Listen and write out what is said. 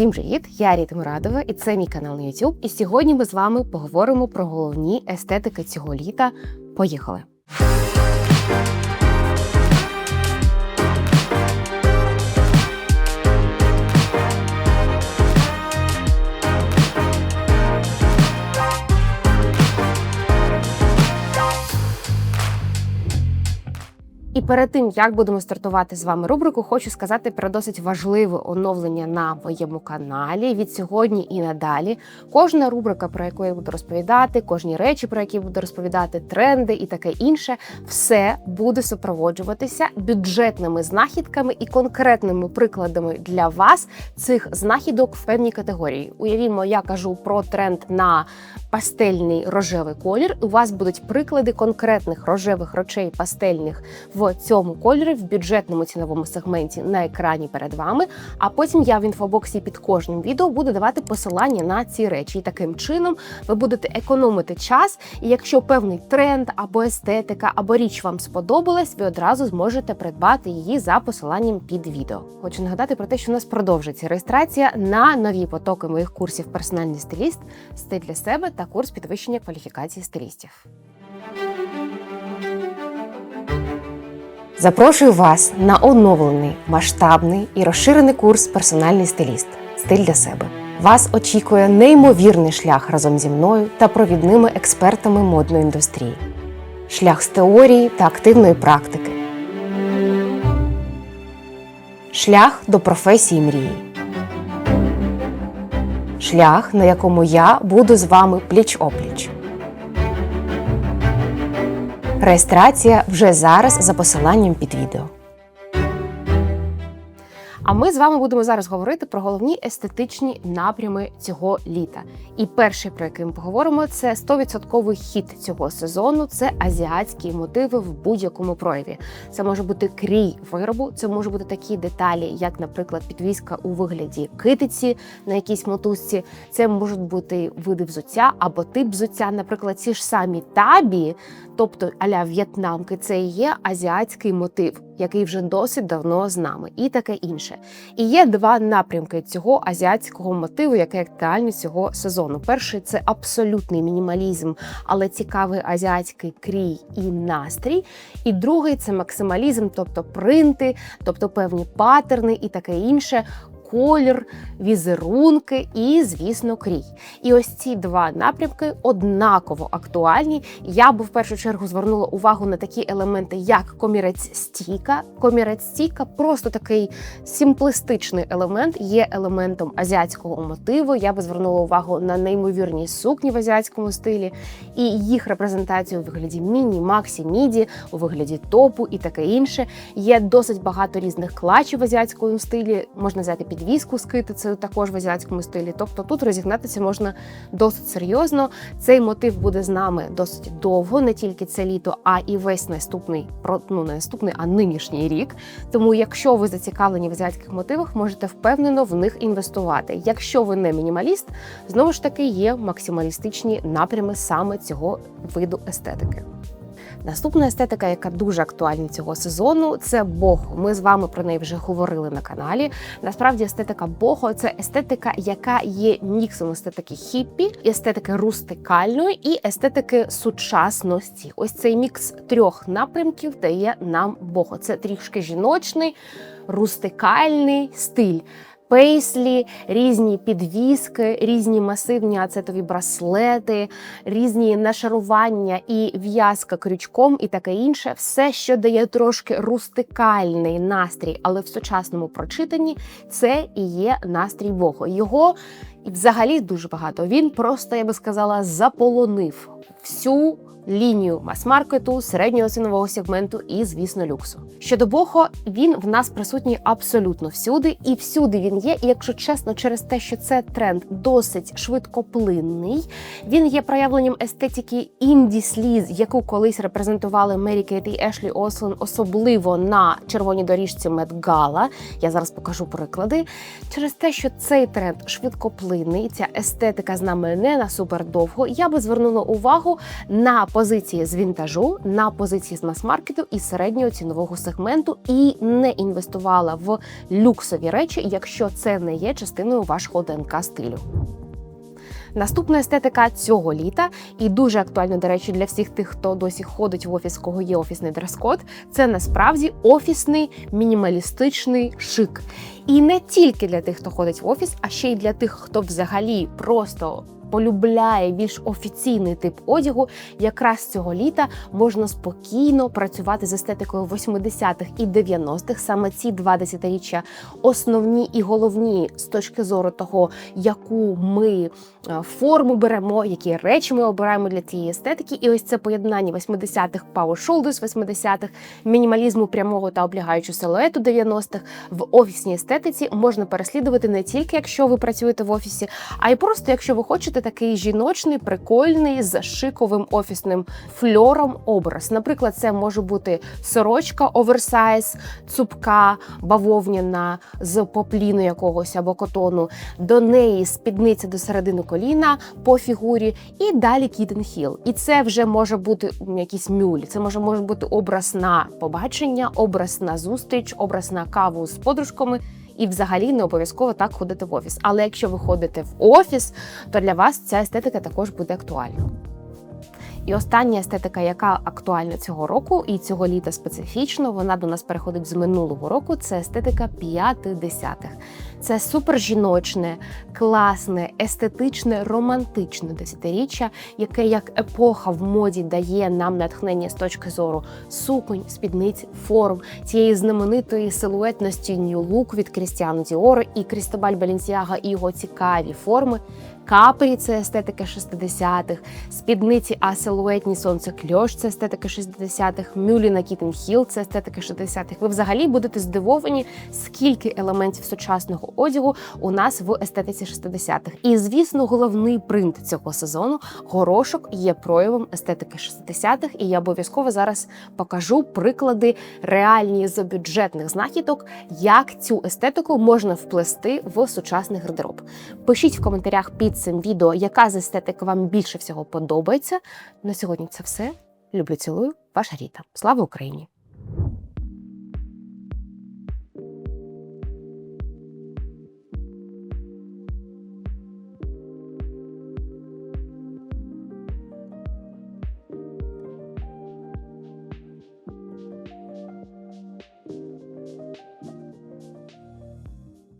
Всім привіт! Я Ріта Мурадова, і це мій канал на YouTube. І сьогодні ми з вами поговоримо про головні естетики цього літа. Поїхали! Перед тим як будемо стартувати з вами рубрику, хочу сказати про досить важливе оновлення на моєму каналі від сьогодні і надалі. Кожна рубрика, про яку я буду розповідати, кожні речі, про які буду розповідати, тренди і таке інше, все буде супроводжуватися бюджетними знахідками і конкретними прикладами для вас цих знахідок в певній категорії. Уявімо, я кажу про тренд на пастельний рожевий колір. У вас будуть приклади конкретних рожевих речей пастельних в цьому кольорі в бюджетному ціновому сегменті на екрані перед вами. А потім я в інфобоксі під кожним відео буду давати посилання на ці речі. І таким чином ви будете економити час. І якщо певний тренд або естетика, або річ вам сподобалась, ви одразу зможете придбати її за посиланням під відео. Хочу нагадати про те, що у нас продовжується реєстрація на нові потоки моїх курсів персональний стиліст, стиль для себе та курс підвищення кваліфікації стилістів. Запрошую вас на оновлений, масштабний і розширений курс Персональний стиліст стиль для себе. Вас очікує неймовірний шлях разом зі мною та провідними експертами модної індустрії. Шлях з теорії та активної практики. Шлях до професії мрії. Шлях, на якому я буду з вами пліч-опліч. Реєстрація вже зараз за посиланням під відео. А ми з вами будемо зараз говорити про головні естетичні напрями цього літа. І перший, про який ми поговоримо, це 100% хіт цього сезону. Це азіатські мотиви в будь-якому прояві. Це може бути крій виробу, це може бути такі деталі, як, наприклад, підвіска у вигляді китиці на якійсь мотузці. Це можуть бути види взуття або тип взуття, наприклад, ці ж самі табі, тобто аля в'єтнамки, це і є азіатський мотив, який вже досить давно з нами, і таке інше. І є два напрямки цього азіатського мотиву, яке актуальне цього сезону. Перший це абсолютний мінімалізм, але цікавий азіатський крій і настрій. І другий це максималізм, тобто принти, тобто певні патерни і таке інше колір, візерунки і, звісно, крій. І ось ці два напрямки однаково актуальні. Я би в першу чергу звернула увагу на такі елементи, як комірець стійка. Комірець стійка просто такий симплистичний елемент, є елементом азіатського мотиву. Я би звернула увагу на неймовірні сукні в азіатському стилі і їх репрезентацію у вигляді міні, максі, міді, у вигляді топу і таке інше. Є досить багато різних клачів в азіатському стилі. Можна взяти під підвіску з китицею також в азіатському стилі. Тобто тут розігнатися можна досить серйозно. Цей мотив буде з нами досить довго, не тільки це літо, а і весь наступний ну, не наступний, а нинішній рік. Тому, якщо ви зацікавлені в азіатських мотивах, можете впевнено в них інвестувати. Якщо ви не мінімаліст, знову ж таки є максималістичні напрями саме цього виду естетики. Наступна естетика, яка дуже актуальна цього сезону, це бохо. Ми з вами про неї вже говорили на каналі. Насправді, естетика бохо це естетика, яка є міксом естетики хіппі, естетики рустикальної і естетики сучасності. Ось цей мікс трьох напрямків дає нам бохо. Це трішки жіночний, рустикальний стиль пейслі, різні підвіски, різні масивні ацетові браслети, різні нашарування і в'язка крючком, і таке інше, все, що дає трошки рустикальний настрій, але в сучасному прочитанні це і є настрій Бога. Його взагалі дуже багато. Він просто, я би сказала, заполонив всю лінію мас-маркету, середнього цінового сегменту і, звісно, люксу. Щодо бохо, він в нас присутній абсолютно всюди, і всюди він є. І якщо чесно, через те, що це тренд досить швидкоплинний, він є проявленням естетики інді сліз, яку колись репрезентували Мері Кейт і Ешлі Ослен, особливо на червоній доріжці Медгала. Я зараз покажу приклади. Через те, що цей тренд швидкоплинний, ця естетика з нами не на супер довго, я би звернула увагу на позиції з вінтажу, на позиції з мас-маркету і середнього цінового сегменту, і не інвестувала в люксові речі, якщо це не є частиною вашого ДНК стилю. Наступна естетика цього літа і дуже актуальна, до речі, для всіх тих, хто досі ходить в офіс, кого є офісний дрес-код, Це насправді офісний мінімалістичний шик. І не тільки для тих, хто ходить в офіс, а ще й для тих, хто взагалі просто полюбляє більш офіційний тип одягу, якраз цього літа можна спокійно працювати з естетикою 80-х і 90-х. Саме ці два десятиріччя основні і головні з точки зору того, яку ми е, форму беремо, які речі ми обираємо для цієї естетики. І ось це поєднання 80-х Power Shoulders 80-х, мінімалізму прямого та облягаючого силуету 90-х в офісній естетиці можна переслідувати не тільки якщо ви працюєте в офісі, а й просто якщо ви хочете такий жіночний, прикольний з шиковим офісним фльором образ. Наприклад, це може бути сорочка оверсайз, цупка, бавовняна з попліну якогось або котону. До неї спідниця до середини коліна по фігурі, і далі кітен хіл. І це вже може бути якісь мюлі. Це може може бути образ на побачення, образ на зустріч, образ на каву з подружками. І, взагалі, не обов'язково так ходити в офіс. Але якщо ви ходите в офіс, то для вас ця естетика також буде актуальна. І остання естетика, яка актуальна цього року, і цього літа специфічно, вона до нас переходить з минулого року. Це естетика 50-х. Це супер жіночне, класне, естетичне, романтичне десятиріччя, яке як епоха в моді дає нам натхнення з точки зору суконь, спідниць, форм цієї знаменитої силуетності Look від Крістіану Діоро і Крістобаль Балінсіага і його цікаві форми. Капрі це естетика 60-х, спідниці асилуетні сонце кльош це естетика 60-х, мюлі на Кітен Хіл це естетика 60-х. Ви взагалі будете здивовані, скільки елементів сучасного одягу у нас в естетиці 60-х. І звісно, головний принт цього сезону горошок є проявом естетики 60-х. І я обов'язково зараз покажу приклади реальні з бюджетних знахідок, як цю естетику можна вплести в сучасний гардероб. Пишіть в коментарях під цим відео, яка з естетик вам більше всього подобається. На сьогодні це все. Люблю, цілую, ваша Ріта. Слава Україні!